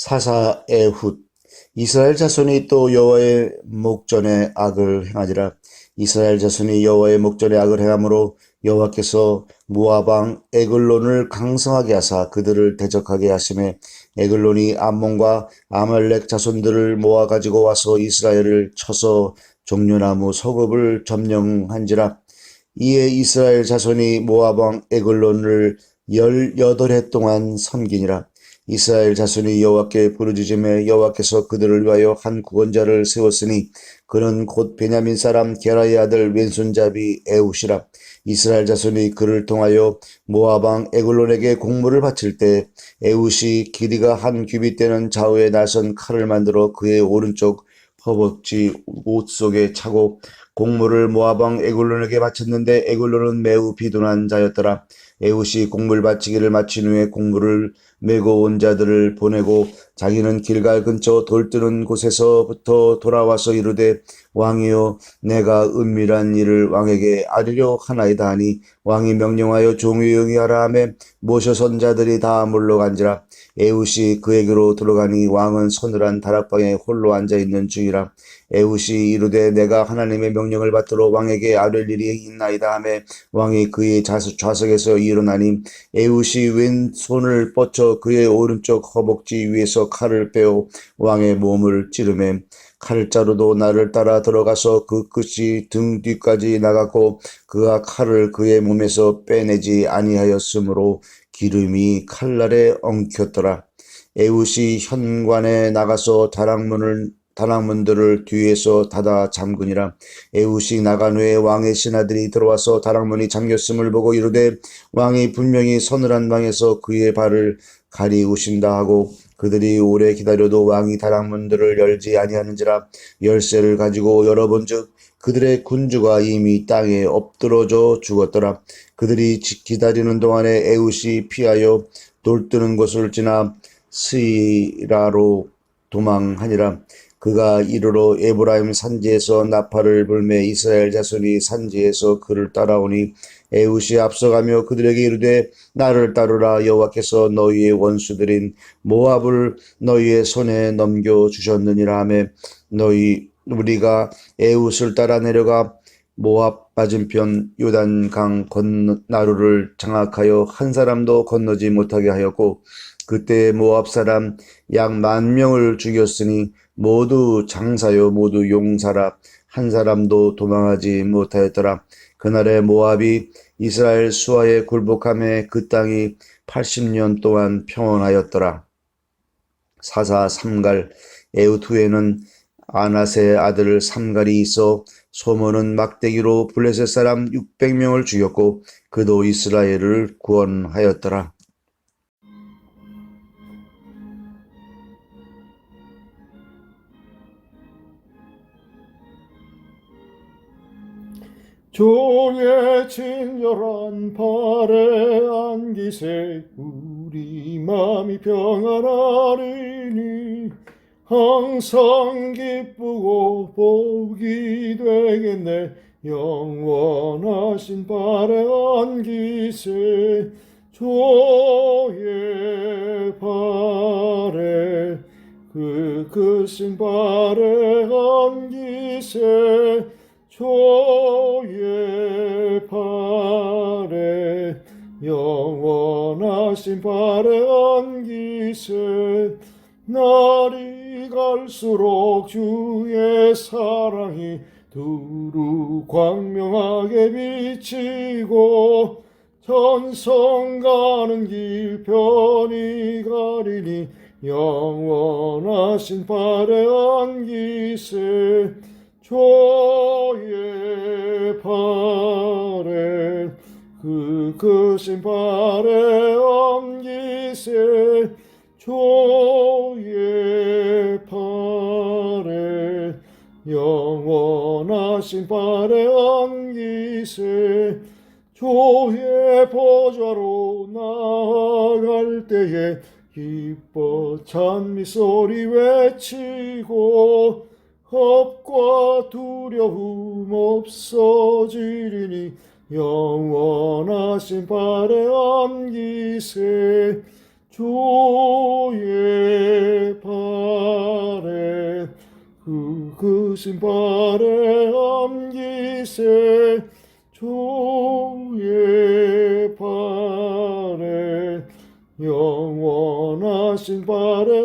사사 에훗. 이스라엘 자손이 또 여호와의 목전에 악을 행하니라. 이스라엘 자손이 여호와의 목전에 악을 행함으로 여호와께서 왕 에글론을 강성하게 하사 그들을 대적하게 하심에 에글론이 암몬과 아말렉 자손들을 모아 가지고 와서 이스라엘을 쳐서 종려나무 서급을 점령한지라. 이에 이스라엘 자손이 왕 에글론을 열여덟 해 동안 섬기니라 이스라엘 자손이 여호와께 부르짖음에 여호와께서 그들을 위하여 한 구원자를 세웠으니 그는 곧 베냐민 사람 게라의 아들 왼손잡이 에웃이라. 이스라엘 자손이 그를 통하여 왕 에글론에게 공물을 바칠 때 에웃이 길이가 한 규빗 되는 좌우에 나선 칼을 만들어 그의 오른쪽 허벅지 옷 속에 차고 공물을 왕 에글론에게 바쳤는데 에글론은 매우 비둔한 자였더라. 에웃이 공물 바치기를 마친 후에 공물을 메고 온 자들을 보내고 자기는 길갈 근처 돌뜨는 곳에서부터 돌아와서 이르되 왕이여 내가 은밀한 일을 왕에게 아뢰려 하나이다 하니 왕이 명령하여 종유용이 하라 하매 모셔선 자들이 다 물러간지라. 에웃이 그에게로 들어가니 왕은 서늘한 다락방에 홀로 앉아 있는 중이라. 에웃이 이르되 내가 하나님의 명령을 받들어 왕에게 아뢰 일이 있나이다 하매 왕이 그의 좌석- 좌석에서 일어나니 에웃이 왼손을 뻗쳐 그의 오른쪽 허벅지 위에서 칼을 빼어 왕의 몸을 찌르매 칼자루도 나를 따라 들어가서 그 끝이 등 뒤까지 나갔고 그가 칼을 그의 몸에서 빼내지 아니하였으므로 기름이 칼날에 엉켰더라. 에웃이 현관에 나가서 다락문을 다락문들을 뒤에서 닫아 잠그니라. 에웃이 나간 후에 왕의 신하들이 들어와서 다락문이 잠겼음을 보고 이르되 왕이 분명히 서늘한 방에서 그의 발을 가리우신다 하고 그들이 오래 기다려도 왕이 다락문들을 열지 아니하는지라 열쇠를 가지고 열어본즉 그들의 군주가 이미 땅에 엎드러져 죽었더라. 그들이 지- 기다리는 동안에 에웃이 피하여 돌 뜨는 곳을 지나 스이라로 도망하니라. 그가 이르러 에브라임 산지에서 나팔을 불매 이스라엘 자손이 산지에서 그를 따라오니 에웃이 앞서가며 그들에게 이르되 나를 따르라. 여호와께서 너희의 원수들인 모압을 너희의 손에 넘겨 주셨느니라 하매 너희 우리가 에웃을 따라 내려가 모압 맞은편 요단강 건나루를 장악하여 한 사람도 건너지 못하게 하였고 그때 모압 사람 약 만 명을 죽였으니 모두 장사요 모두 용사라. 한 사람도 도망하지 못하였더라. 그날에 모압이 이스라엘 수하에 굴복함에 그 땅이 80년 동안 평온하였더라. 사사 삼갈 에웃 후에는 아나세 아들 삼갈이 있어 소문은 막대기로 블레셋 사람 600명을 죽였고 그도 이스라엘을 구원하였더라. 주의 친절한 발에 안기세 우리 마음이 평안하리니 항상 기쁘고 복이 되겠네. 영원하신 발에 안기세 주의 발에 그 크신 발에 안기세 주의 발에 영원하신 발에 안기세 날이 갈수록 주의 사랑이 두루 광명하게 비치고 전성 가는 길 편히 가리니 영원하신 발에 안기세 주의 발에 그 크신 발에 옮기세 주의 발에 영원하신 발에 옮기세 주의 보좌로 나아갈 때에 기뻐 찬미 소리 외치고 없어지리니 영원하신 발에 안기세 주의 발에 그 그신 발에 안기세 주의 발에 영원하신 발에